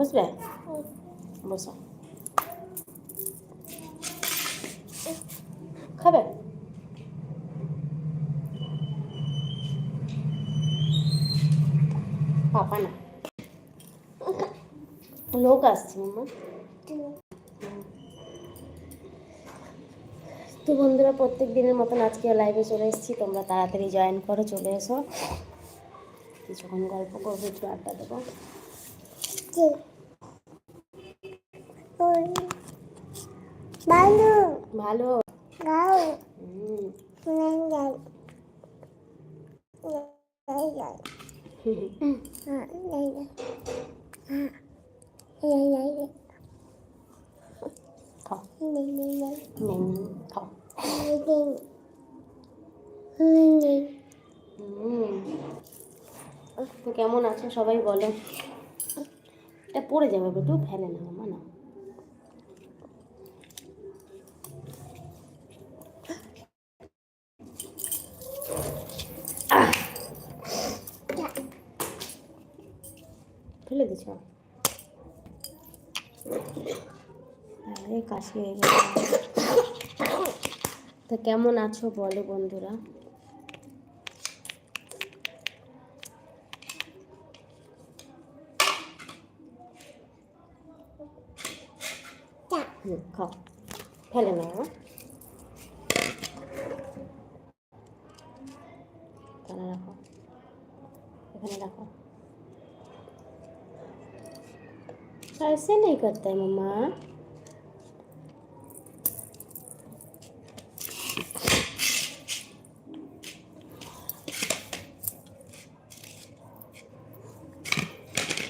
বসবে বসো খাবে? পাপা না। লোক আসছে মাম্মা। তো বন্ধুরা প্রত্যেক দিনের মতন আজকে লাইভে চলে এসেছি। তোমরা তাড়াতাড়ি জয়েন করো চলে এসো। কিছুক্ষণ গল্প করব একটু আড্ডা দেবো। ভালো। ভালো কেমন আছো সবাই বলে। এটা পড়ে যাবে তো ফেলে না মানা ফেলে দিছ কাশি হয়ে তো কেমন আছো বলো বন্ধুরা? খাও। ফেলে হ্যাঁ? রাখো। এখানে রাখো। ऐसे नहीं करता है मम्मा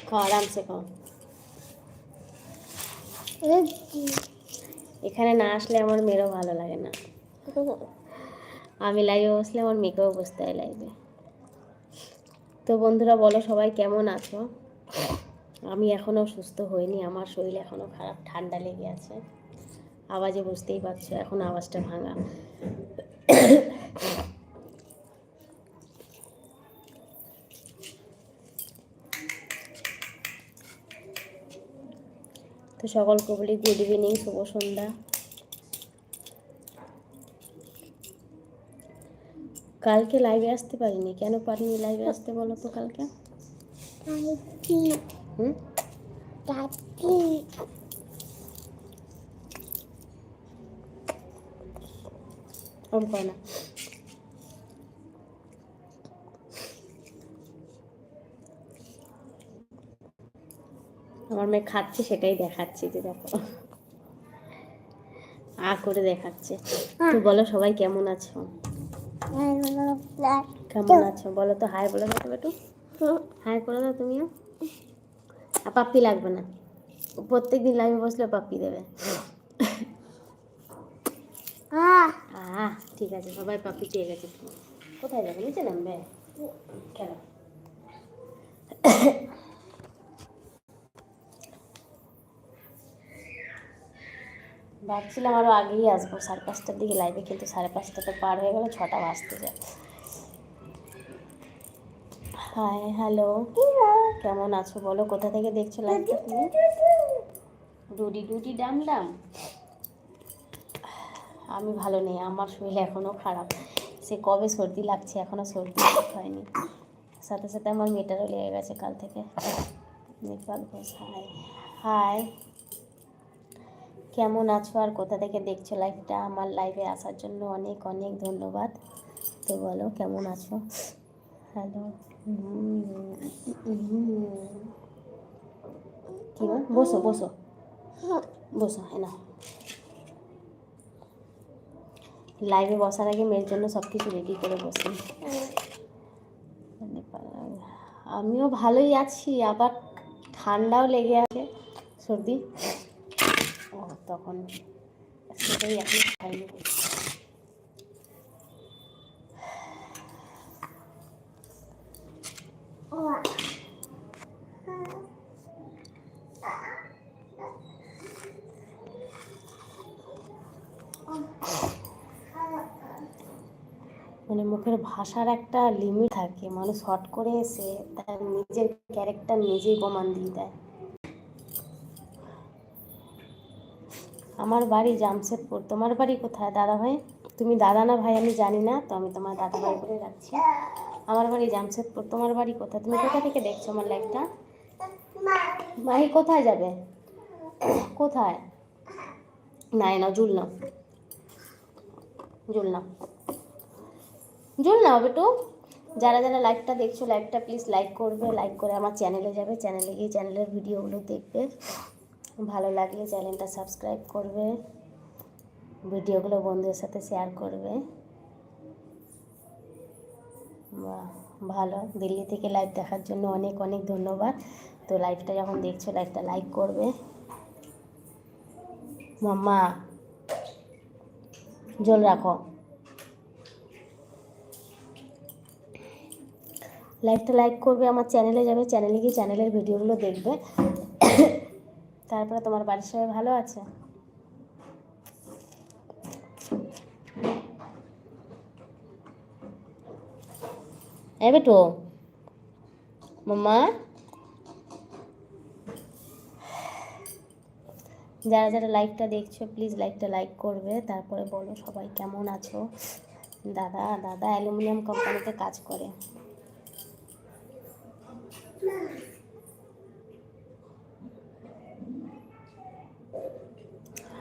खाओ आराम से खाओ এখানে না আসলে আমার মেয়েরও ভালো লাগে না আমি লাইভে বসলে আমার মেয়েকেও বসতে হয় লাইভে তো বন্ধুরা বলো সবাই কেমন আছো আমি এখনও সুস্থ হইনি, আমার শরীর এখনও খারাপ, ঠান্ডা লেগে আছে। আওয়াজে বুঝতেই পারছ, এখন আওয়াজটা ভাঙা। তো সকলকে বলি গুড ইভিনিং শুভ সন্ধ্যা। কালকে লাইভে আসতে পারিনি, কেন পারিনি লাইভে আসতে বলো তো কালকে হুম করে না আমার মেয়ে খাচ্ছে সেটাই দেখাচ্ছি যে দেখো। আ করে দেখাচ্ছে। তো বলো সবাই কেমন আছো? কেমন আছো? বলো তো হাই বলে দাও তো একটু হাই করে দাও তুমিও। পাপ্পি লাগবে না। প্রত্যেক দিন লাইভে বসলে পাপ্পি দেবে। ঠিক আছে সবাই পাপ্পি পেয়ে গেছে। কোথায় যাবে? নিচে নামবে? ভাবছিলাম আরও আগেই আসব। সাড়ে পাঁচটার দিকে লাইভে কিন্তু সাড়ে পাঁচটা তো পার হয়ে গেল ছটা বাজতে যায় হাই হ্যালো কেমন আছো বলো? কোথা থেকে দেখছ লাইভটা তুমি? ডুডি ডুডি ডাম ডাম আমি ভালো নেই আমার শরীর এখনও খারাপ। সে কবে সর্দি লাগছে? এখনও সর্দি হয়নি। সাথে সাথে আমার মেয়েটারও লেগে গেছে কাল থেকে। নেপাল ঘোষ হাই হাই কেমন আছো আর কোথা থেকে দেখছ লাইভটা? আমার লাইভে আসার জন্য অনেক অনেক ধন্যবাদ। তো বলো কেমন আছো? হ্যালো। কি? বসো বসো বসো হ্যাঁ লাইভে বসার আগে মেয়ের জন্য সব কিছু রেডি করে বসি আমিও ভালোই আছি আবার ঠান্ডাও লেগে আছে সর্দি ও তখন সেটাই এখন খাইনি মানে মুখের ভাষার একটা লিমিট থাকে। মানুষ হট করে এসে তার নিজের ক্যারেক্টার নিজেই প্রমাণ দিয়ে দেয়। আমার বাড়ি জামশেদপুর। তোমার বাড়ি কোথায়? দাদা ভাই তুমি দাদা না ভাই আমি জানি না, তো আমি তোমার দাদা ভাই করে রাখছি। আমার বাড়ি জামশেদপুর, তোমার বাড়ি কোথায়? তুমি কোথা থেকে দেখছ আমার লাইফটা মাহি কোথায় যাবে? কোথায়? নাই না জুল নাও জুল নাও জুল বেটু যারা যারা লাইভটা দেখছ লাইভটা প্লিজ লাইক করবে লাইক করে আমার চ্যানেলে যাবে। চ্যানেলে গিয়ে চ্যানেলের ভিডিওগুলো দেখবে। ভালো লাগলে চ্যানেলটা সাবস্ক্রাইব করবে। ভিডিওগুলো বন্ধুদের সাথে শেয়ার করবে। ভালো। দিল্লি থেকে লাইভ দেখার জন্য অনেক অনেক ধন্যবাদ। তো লাইভটা যখন দেখছ লাইভটা লাইক করবে। মাম্মা, জল রাখো। লাইভটা লাইক করবে, আমার চ্যানেলে যাবে। চ্যানেলে গিয়ে চ্যানেলের ভিডিওগুলো দেখবে। তারপরে তোমার বাড়ির সবাই ভালো আছে? এ বেটু মাম্মা যারা যারা লাইভটা দেখছ প্লিজ লাইভটা লাইক করবে। তারপরে বলো সবাই কেমন আছো? দাদা দাদা অ্যালুমিনিয়াম কোম্পানিতে কাজ করে।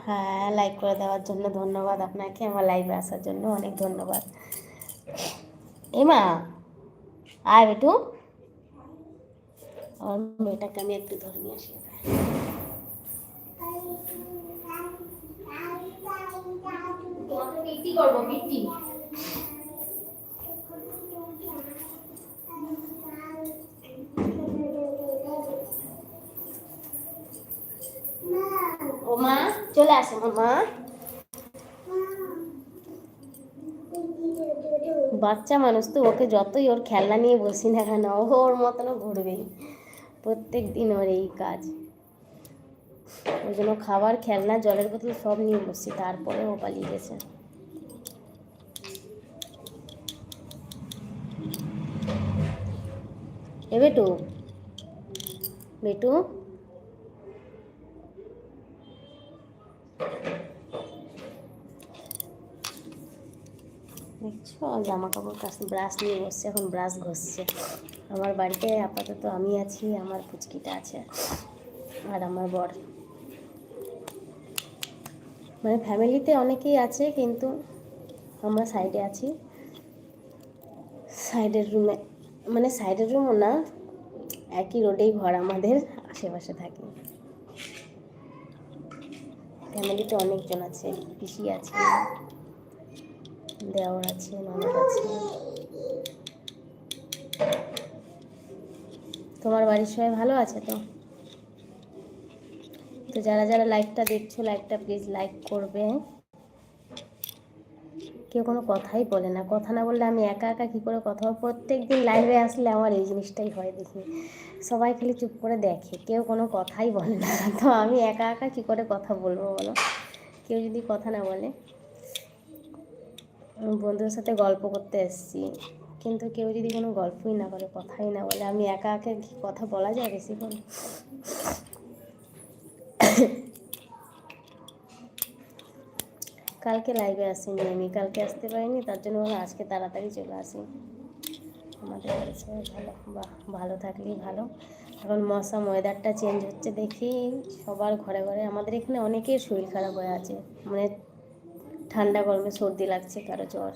হ্যাঁ লাইক করে দেওয়ার জন্য ধন্যবাদ আপনাকে। আমার লাইভে আসার জন্য অনেক ধন্যবাদ। এমা আয় বেটু আমার মেয়েটাকে আমি একটু ধরে নিয়ে আসি। করব ও মা চলে আসো মা। বাচ্চা মানুষ তো, ওকে যতই ওর খেলনা নিয়ে বসি না কেন, ও ওর মতনও ঘুরবেই প্রত্যেক দিন ওর এই কাজ। ওই জন্য খাবার, খেলনা, জলের বোতল সব নিয়ে বসছি তারপরে ও পালিয়ে গেছে। এ বেটু বেটু? দেখছ? জামা কাপড় কাছ ব্রাশ নিয়ে বসছে, এখন ব্রাশ ঘষছে। আমার বাড়িতে আপাতত আমি আছি, আমার পুচকিটা আছে আর আমার বর। মানে ফ্যামিলিতে অনেকেই আছে, কিন্তু আমরা সাইডে আছি। সাইডের রুমে মানে সাইডের রুমও না, একই রোডেই ঘর আমাদের, আশেপাশে থাকি। ফ্যামিলিতে অনেকজন আছে, পিসি আছে। দেওয়ার আছে ননদ আছে তোমার বাড়ির সবাই ভালো আছে তো? তো যারা যারা লাইকটা দেখছ লাইকটা প্লিজ লাইক করবে। কেউ কোনো কথাই বলে না। কথা না বললে আমি একা একা কী করে কথা প্রত্যেক দিন লাইভে আসলে আমার এই জিনিসটাই হয় দেখি। সবাই খালি চুপ করে দেখে, কেউ কোনো কথাই বলে না। তো আমি একা একা কী করে কথা বলব বলো? কেউ যদি কথা না বলে। বন্ধুদের সাথে গল্প করতে এসেছি। কিন্তু কেউ যদি কোনো গল্পই না করে, কথাই না বলে, আমি একা একা কি কথা বলা যায় বেশি বেশিক্ষণ? কালকে লাইভে আসিনি আমি, কালকে আসতে পারিনি, তার জন্য বলে আজকে তাড়াতাড়ি চলে আসি। আমাদের বাড়ির সবাই ভালো, বাহ, ভালো থাকলেই ভালো। এখন মশা ওয়েদারটা চেঞ্জ হচ্ছে দেখি, সবার ঘরে ঘরে আমাদের এখানে অনেকের শরীর খারাপ হয়ে আছে। মানে ঠান্ডা গরমে সর্দি লাগছে কারো জ্বর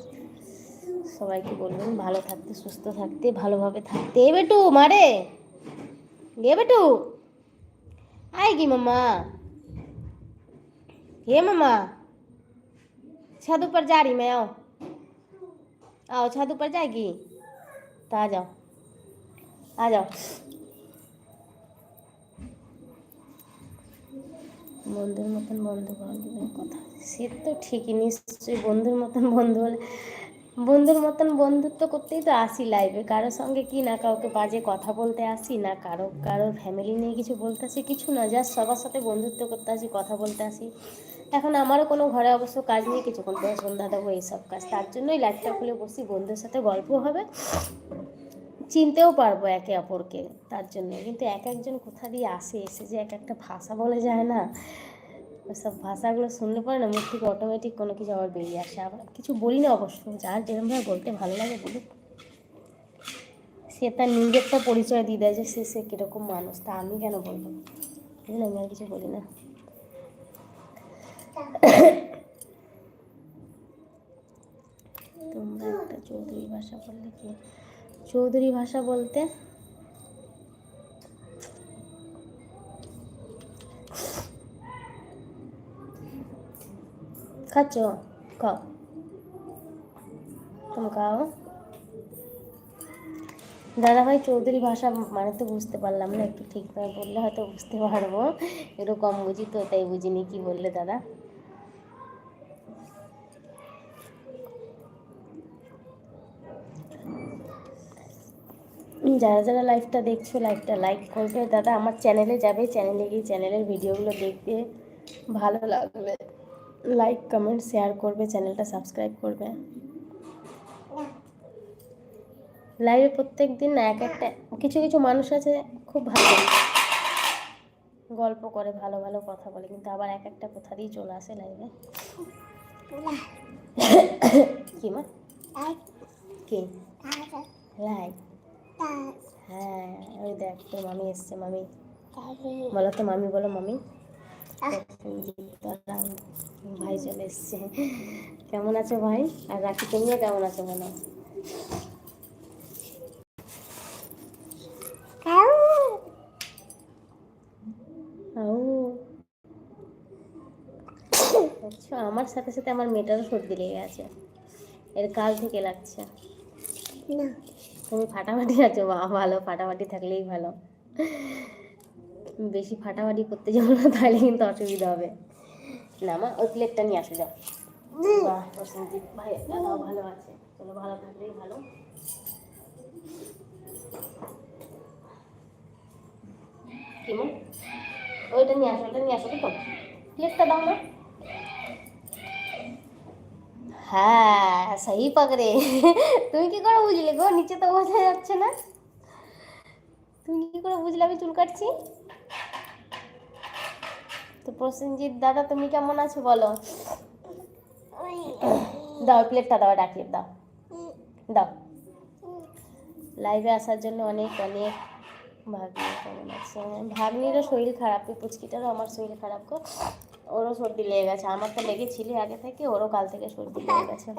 সবাইকে বলবেন ভালো থাকতে সুস্থ থাকতে ভালোভাবে থাকতে এ বেটু মারে এ বেটু आएगी मम्मा हे मम्मा छत ऊपर जा रही मैं आओ आओ छत ऊपर जाएगी तो आ जाओ आ जाओ বন্ধুর মতন বন্ধু বান্ধবের কথা সে তো ঠিকই, নিশ্চয়ই বন্ধুর মতন বন্ধু হলে, বন্ধুর মতন বন্ধুত্ব করতেই তো আসি লাইভে কারোর সঙ্গে কি না কাউকে বাজে কথা বলতে আসি, না কারও কারোর ফ্যামিলি নিয়ে কিছু বলতে আসি, কিছু না জাস্ট সবার সাথে বন্ধুত্ব করতে আসি, কথা বলতে আসি। এখন আমারও কোনো ঘরে অবশ্য কাজ নেই, কিছুক্ষণ পরে সন্ধ্যা দেবো এইসব কাজ। তার জন্যই লাইভটা খুলে বসি বন্ধুদের সাথে গল্প হবে। চিনতেও পারব একে অপরকে তার জন্য। কিন্তু এক একজন কোথা দিয়ে আসে, এসে যে এক একটা ভাষা বলে যায় না। সব ভাষাগুলো শুনলে পরে না মুখ থেকে অটোমেটিক কোনো কিছু আবার বেরিয়ে আসে। আবার কিছু বলি না অবশ্য, যার যেরকমভাবে বলতে ভালো লাগে বলুক। সে তার নিজেরটা পরিচয় দিয়ে দেয় যে সে সে কীরকম মানুষ, তা আমি কেন বলব? এই আমি আর কিছু বলি না। তোমরা একটা চৌধুরী ভাষা বললে কি? চৌধুরী ভাষা বলতে খাচ্ছ খাও তুমি খাও দাদা ভাই চৌধুরী ভাষা মানে তো বুঝতে পারলাম না, একটু ঠিকভাবে বললে হয়তো বুঝতে পারব। একটু কম বুঝি তো, তাই বুঝিনি কি বললে দাদা। যারা যারা লাইভটা দেখছ লাইভটা লাইক করবে। দাদা, আমার চ্যানেলে যাবে চ্যানেলে গিয়ে চ্যানেলের ভিডিওগুলো দেখবে, ভালো লাগবে। লাইক কমেন্ট শেয়ার করবে চ্যানেলটা সাবস্ক্রাইব করবে। লাইভে প্রত্যেক দিন না এক একটা, কিছু কিছু মানুষ আছে, খুব ভালো। গল্প করে, ভালো ভালো কথা বলে, কিন্তু আবার এক একটা কথা দিয়ে চলে আসে লাইভে কি মা? কি? লাইভ হ্যাঁ ওই দেখ, তোর মামি এসছে, মামি। বলো তো, মামি, বলো, মামি। ভাই চলে এসছে কেমন আছো ভাই? আর রাখি তুমিও কেমন আছো ও আচ্ছা আমার সাথে সাথে আমার মেয়েটারও সর্দি লেগে আছে এর কাল থেকে লাগছে। তুমি ফাটাফাটি আছো বাবা ভালো ফাটাফাটি থাকলেই ভালো। বেশি ফাটাফাটি করতে যাব না, তাহলে কিন্তু অসুবিধা হবে। না মা, ওই প্লেটটা নিয়ে আসো, যাও। ভাই ভালো আছে। চলো, ভালো থাকলেই ভালো। কি মা? ওইটা নিয়ে আসো নিয়ে আসো প্লেটটা দাও না। হ্যাঁ সেই তুমি কি করে বুঝলে গো? নিচে তো বোঝা যাচ্ছে না। তুমি কি করে বুঝলে আমি চুল কাটছি? তো প্রসেনজিৎ দাদা, তুমি কেমন আছো বলো? দাও প্লেটটা দাও ডাকিয়ে দাও। দাও। লাইভে আসার জন্য অনেক অনেক ভাগ্নি কেমন আছে? ভাগ্নিরও শরীর খারাপ, এই পুচকিটারও আমার শরীর খারাপ গো। ওরও সর্দি লেগে গেছে। আমার তো লেগেছিল আগে থেকে, ওরও কাল থেকে সর্দি লেগে গেছে।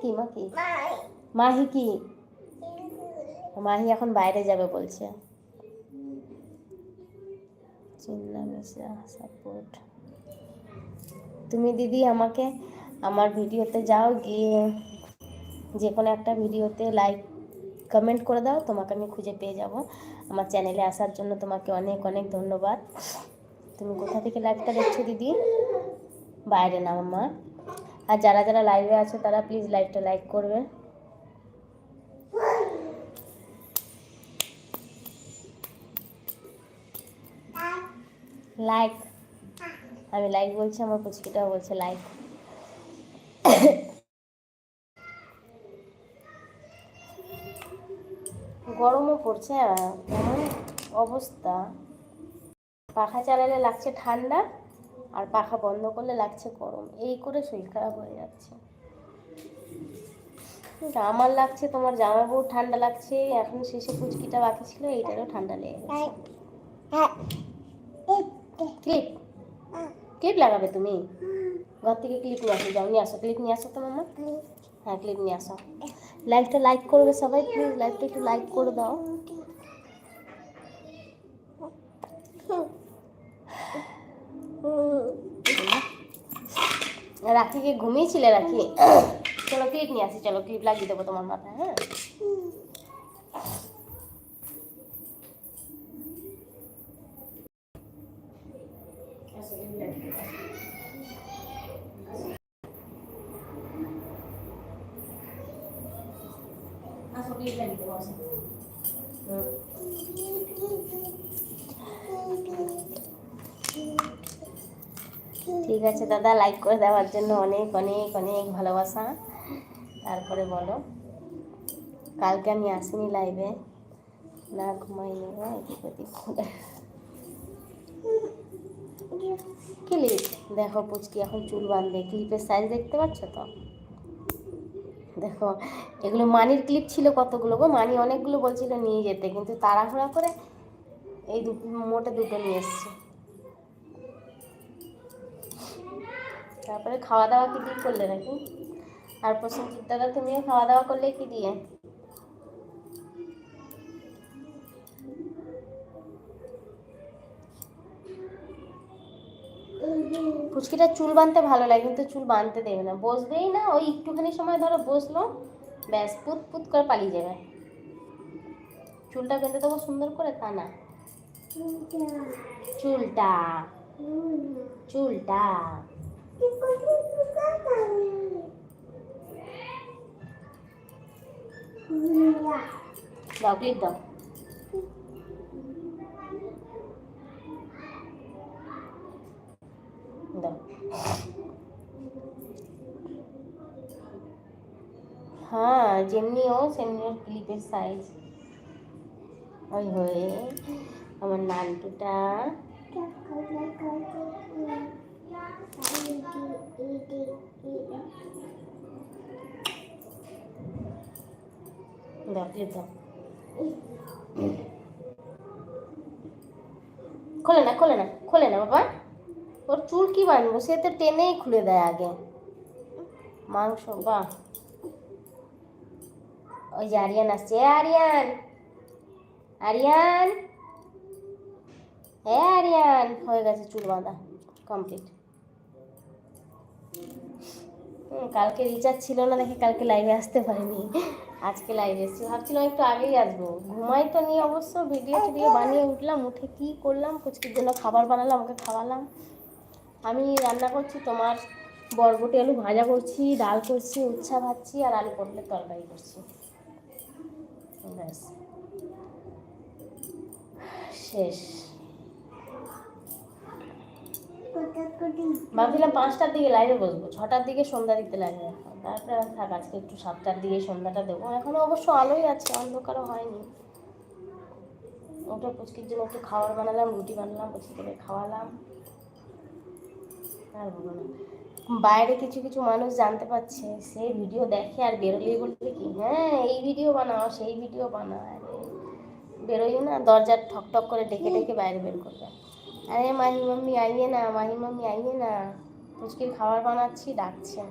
কি মা কি? মাহি কি? মাহি এখন বাইরে যাবে বলছে। চিন্না মিশা সাপোর্ট তুমি দিদি আমাকে আমার ভিডিওতে যাও, গিয়ে যে কোনো একটা ভিডিওতে লাইক কমেন্ট করে দাও, তোমাকে আমি খুঁজে পেয়ে যাব। আমার চ্যানেলে আসার জন্য তোমাকে অনেক অনেক ধন্যবাদ। তুমি কোথা থেকে লাইভটা দেখছ দিদি? বাইরে না মা আর যারা যারা লাইভে আছো, তারা প্লিজ লাইভটা লাইক করবে। লাইক আমি লাইক বলছি, আমার পুচকিটাও বলছে লাইক গরমও পড়ছে এমন অবস্থা? পাখা চালালে লাগছে ঠান্ডা, আর পাখা বন্ধ করলে লাগছে গরম। এই করে শরীর খারাপ হয়ে যাচ্ছে। আমার লাগছে, তোমার জামা বউ ঠান্ডা লাগছে, এখন শেষে পুচকিটা বাকি ছিল, এইটারও ঠান্ডা লেগে গেছে। ক্লিপ ক্লিপ লাগাবে তুমি? ঘর থেকে ক্লিপ নিয়ে আসো, যাও, নিয়ে আসো। ক্লিপ নিয়ে আসো তো মামা। হ্যাঁ ক্লিপ নিয়ে আসো। লাইভটা লাইক করবে সবাই প্লিজ লাইভটা একটু লাইক করে দাও। রাখিকে ঘুমিয়েছিলে রাখি চলো ক্লিপ নিয়ে আসি, চলো ক্লিপ লাগিয়ে দেবো তোমার মাথায় হ্যাঁ? ঠিক আছে, দাদা লাইক করে দেওয়ার জন্য অনেক অনেক অনেক ভালোবাসা তারপরে বলো, কালকে আমি আসিনি লাইভে না ঘুমাইনি হ্যাঁ এদিক ওদিক। ক্লিপ দেখো পুচকি, এখন চুল বাঁধবে। ক্লিপের সাইজ দেখতে পাচ্ছ তো? দেখো, এগুলো মানির ক্লিপ ছিল কতগুলো গো? মানি অনেকগুলো বলছিল নিয়ে যেতে, কিন্তু তাড়াহুড়া করে এই দু, মোটে দুটো নিয়ে এসছে। তারপরে খাওয়া দাওয়া কি দিয়ে করলে নাকি? আর প্রসেনজিৎ দাদা, তুমিও খাওয়া দাওয়া করলে কি দিয়ে? ফুচকিটা চুল বাঁধতে ভালো লাগে, কিন্তু চুল বাঁধতে দেবে না। বসবেই না, ওই একটুখানি সময় ধরো বসল, ব্যাস, পুত পুত করে পালিয়ে যাবে। চুলটা বেঁধে দেবো সুন্দর করে, তা না। চুলটা চুলটা। দাও ক্লিপ দাও। দাও হ্যাঁ যেমনি ও সেমনি ওর ক্লিপের সাইজ ওই হয়ে আমার নানটুটা। খোলে না খোলে না খোলে না, বাবা। ওর চুল কি বানবো? সে তো টেনেই খুলে দেয় আগে। মাংস, বাহ। ওই যে আরিয়ান আসছে। আরিয়ান! আরিয়ান! হ্যাঁ আরিয়ান! হয়ে গেছে চুল বাঁধা। কমপ্লিট। কালকে রিচার্জ ছিল না দেখে কালকে লাইভে আসতে পারিনি। আজকে লাইভে এসেছি। ভাবছিলাম একটু আগেই আসব। ঘুমাই তো নিয়ে অবশ্য। ভিডিও টিডিও বানিয়ে উঠলাম, উঠে কি করলাম, কুচকির জন্য খাবার বানালাম, ওকে খাওয়ালাম। আমি রান্না করছি, তোমার বরবটি, আলু ভাজা করছি, ডাল করছি, উচ্ছা ভাজছি আর আলু পটলের তরকারি করছি। ব্যাস। শেষ। ভাবছিলাম পাঁচটার দিকে লাইভে বসবো, ছটার দিকে সন্ধ্যা দিতে লাগবে তারপরে থাক, আজকে একটু সাতটার দিকে সন্ধ্যাটা দেবো। এখনও অবশ্য আলোই আছে, অন্ধকারও হয়নি। ওটা পুচকির জন্য একটু খাবার বানালাম, রুটি বানালাম, পুচকিকে খাওয়ালাম। আর বলো না বাইরে কিছু কিছু মানুষ জানতে পারছে সে ভিডিও দেখে আর বেরোলেই বলবে কি হ্যাঁ এই ভিডিও বানাও সেই ভিডিও বানাও আরে বেরোই না দরজার ঠক ঠক করে ডেকে ডেকে বাইরে বের করবে আরে মাহি মাম্মি আইয়ে না মাহি মাম্মি আইয়ে না পুচকির খাবার বানাচ্ছি ডাকছে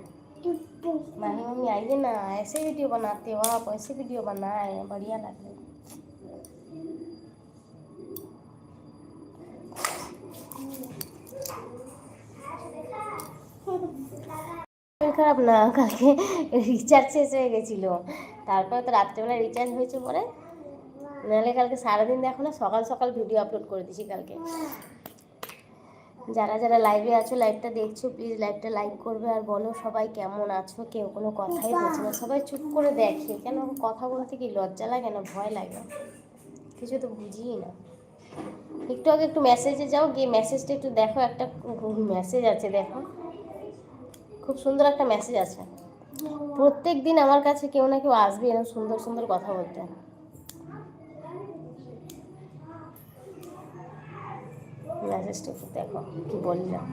माही मम्मी आइए ना ऐसे वीडियो बनाते हो आप ऐसे वीडियो बनाए बढ़िया लग रहा খারাপ না, কালকে রিচার্জ শেষ হয়ে গেছিল। তারপরে তো রাত্রেবেলা রিচার্জ হয়েছে পরে নাহলে কালকে সারাদিন দেখো না, সকাল সকাল ভিডিও আপলোড করে দিছি কালকে। যারা যারা লাইভে আছো লাইভটা দেখছ প্লিজ লাইভটা লাইক করবে আর বলো সবাই কেমন আছো, কেউ কোনো কথাই বলছে না। সবাই চুপ করে দেখে, কেন কথা বলতে কি লজ্জা লাগে না, ভয় লাগে? কিছু তো বুঝিই না। একটু আগে একটু মেসেজে যাও, গিয়ে মেসেজটা একটু দেখো, একটা মেসেজ আছে দেখো। খুব সুন্দর একটা মেসেজ আছে। প্রত্যেক দিন আমার কাছে কেউ না কেউ আসবে এরকম সুন্দর সুন্দর কথা বলতে। মেসেজটা দেখো কি বললাম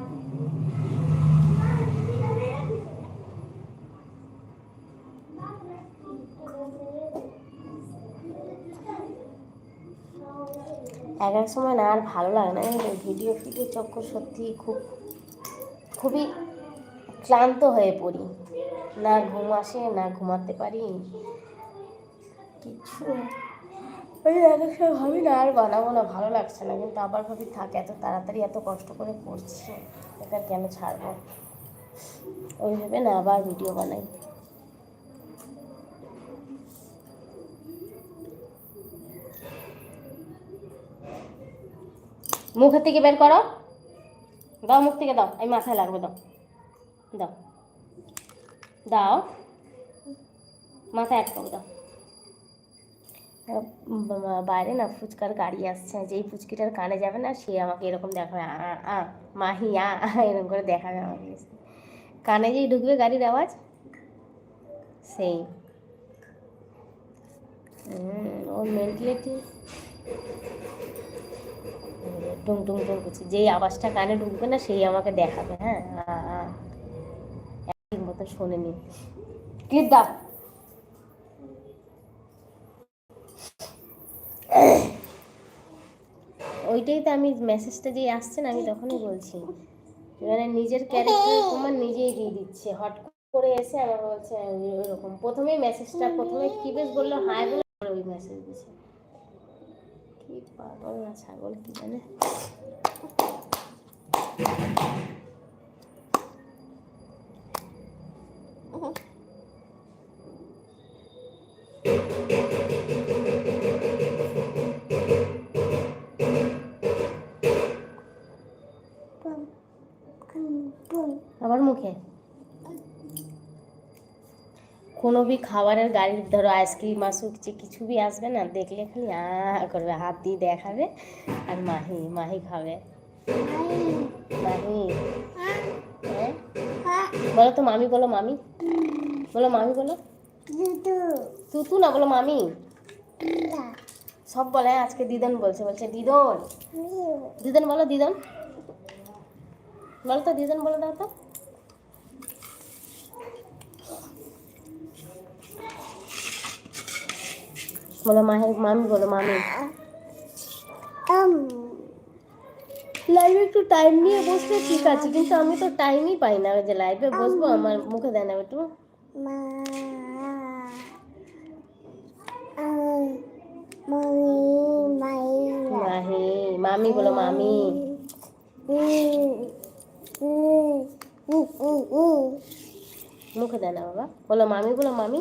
এক এক সময় না আর ভালো লাগে না ভিডিও ফিডিও চক্কর সত্যি খুব, খুবই ক্লান্ত হয়ে পড়ি। না ঘুম আসে, না ঘুমাতে পারি। কিছু এক এক সময় ভাবি না, আর বানাবো না, ভালো লাগছে না। কিন্তু আবার ভাবি, থাক, এত তাড়াতাড়ি এত কষ্ট করে করছি, এটা কেন ছাড়বো? ওই ভেবে না আবার ভিডিও বানাই। মুখের থেকে বের করো। দাও মুখ থেকে, দাও। আমি মাথায় লাগবে, দাও। দাও। দাও। মাথা এক করো দাও। বাইরে না ফুচকার গাড়ি আসছে যেই ফুচকিটার কানে যাবে না, সে আমাকে এরকম দেখাবে, আ মাহি, আ এরকম করে দেখাবে আমাকে। কানে যেই ঢুকবে গাড়ির আওয়াজ, সেই। ওর মেন্টালিটি টুং টুং টুং করছে। যেই আওয়াজটা কানে ঢুকবে না, সেই আমাকে দেখাবে হ্যাঁ মতো শোনেনি ক্লিপ দাও ওইটাই তো আমি মেসেজটা যে আসছে না, আমি তখনই বলছি। মানে নিজের ক্যারেক্টার তোমার নিজেই দিয়ে দিচ্ছে। হট করে এসে আমার বলছে ওইরকম প্রথমেই মেসেজটা প্রথমে কি বেশ বলল হাই বলে ওই মেসেজ দিছে। কি পাগল না, ছাগল কি জানে? কোনো বি খাবারের গাড়ির ধরো আইসক্রিম আসুক যে কিছু বি আসবে না দেখলে খালি আ করবে হাত দিয়ে দেখাবে আর মাহি মাহি খাবে। মাহি। হ্যাঁ? বলো তো মামি বলো মামি। বলো মামি বলো. তুতু না বলো মামি। সব বলে আজকে দিদন বলছে বলছে দিদন। দিদন বলো দিদন। বলো তো দিদন বলো দাও তো। বলো মাহি মামি বলো মামি. লাইভে একটু টাইম নিয়ে বসলে ঠিক আছে কিন্তু আমি তো টাইমই পাই না যে লাইভে বসবো আমার মুখে দেয় না একটু. মাহি মামি বলো মামি. মুখে দেয় না বাবা। বলো মামি বলো মামি।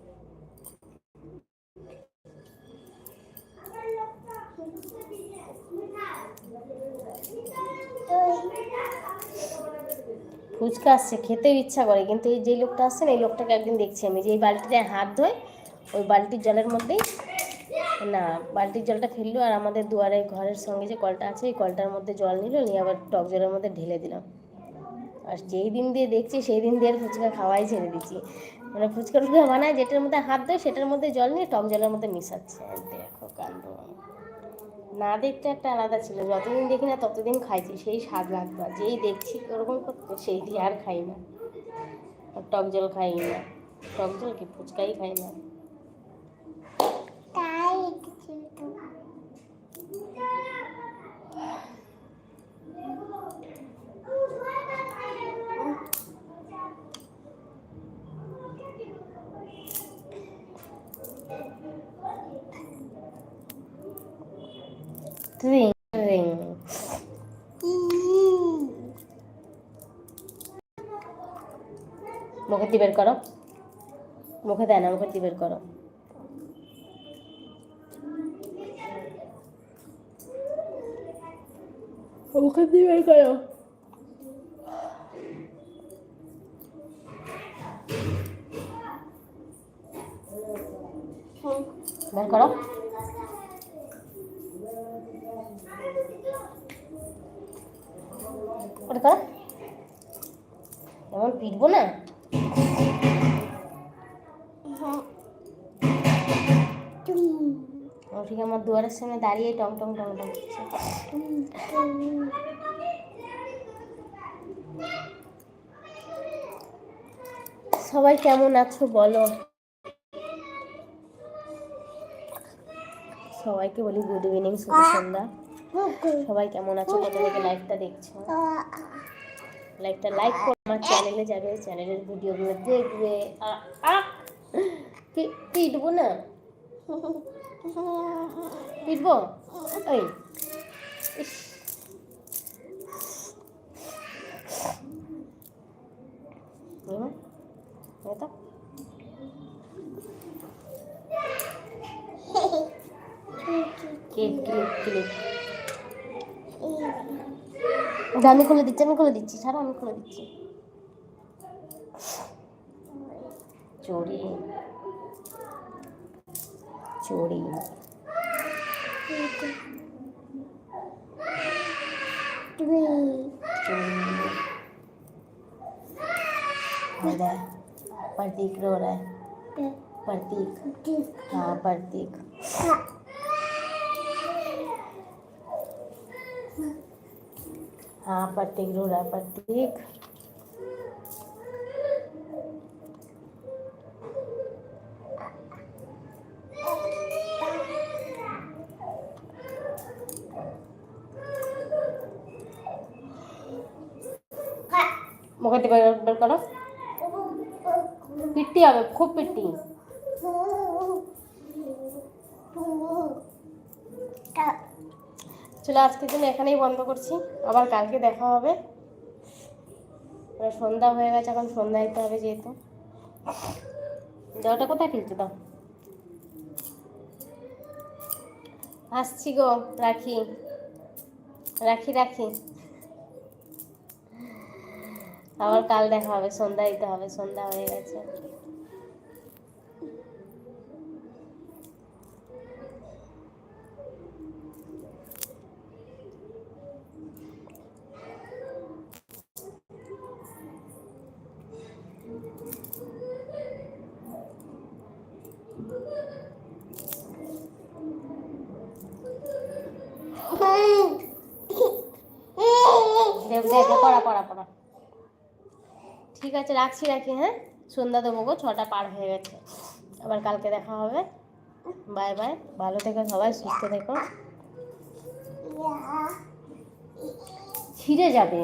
ফুচকা আসছে, খেতেও ইচ্ছা করে, কিন্তু এই যে লোকটা আসছে না, এই লোকটাকে একদিন দেখছি আমি, যে এই বালতিতে হাত ধোয়, ওই বালতির জলের মধ্যেই না, বালতির জলটা ফেলল আর আমাদের দুয়ারে ঘরের সঙ্গে যে কলটা আছে, এই কলটার মধ্যে জল নিল, নিয়ে আবার টক জলের মধ্যে ঢেলে দিলাম। আর যেই দিন দিয়ে দেখছি, সেই দিন দিয়ে আর ফুচকা খাওয়াই ছেড়ে দিচ্ছি। মানে ফুচকা টুচকা বানায়, যেটার মধ্যে হাত দেয় সেটার মধ্যে জল নিয়ে টক জলের মধ্যে মিশাচ্ছে। দেখো কাণ্ড। না দেখতে একটা আলাদা ছিল। যতদিন দেখি না ততদিন খাইছি, সেই স্বাদ লাগতো যেই দেখছি ওরকম করতো সেই দিয়ে আর খাই না। আর টক জল খাই না। টক জল কি? ফুচকাই খাই না। Tai রিং রিং মুখে বের করো। মুখে দেয় না মুখে বের করো। মুখে বের করো। বের করো। ঠিক আমার দুয়ারের সামনে দাঁড়িয়ে টং টং টং টং করছে। সবাই কেমন আছো বলো? সবাইকে বলি গুড ইভিনিং শুভ সন্ধ্যা। সবাই কেমন আছো? কত থেকে লাইভটা দেখছ? লাইভটা লাইক করে, আমার চ্যানেলে যাবে চ্যানেলের ভিডিওগুলো দেখবে। পিটবো না? পিটবো এই। আমি খুলে দিচ্ছি আমি খুলে দিচ্ছি ছাড়ো আমি খুলে দিচ্ছি। চড়ি चोरी है प्रतीक रो रहा है प्रतीक हाँ प्रतीक हाँ प्रतीक रो रहा है प्रतीक পিট্টি হবে খুব পিট্টি চলো, আজকের জন্য এখানেই বন্ধ করছি। আবার কালকে দেখা হবে। সন্ধ্যা হয়ে গেছে, এখন সন্ধ্যা দিতে হবে যেহেতু। জলটা কোথায় ফেলতে দাও? আসছি গো, রাখি। রাখি রাখি। আবার কাল দেখা হবে, সন্ধ্যা দিতে হবে, সন্ধ্যা হয়ে গেছে। দেখ পড়া পড়া পড়া। ঠিক আছে রাখছি রাখি হ্যাঁ? সন্ধ্যা দেবো গো ছটা পার হয়ে গেছে। আবার কালকে দেখা হবে। Bye bye. ভালো থেকো সবাই সুস্থ থেকো। ছিঁড়ে যাবে।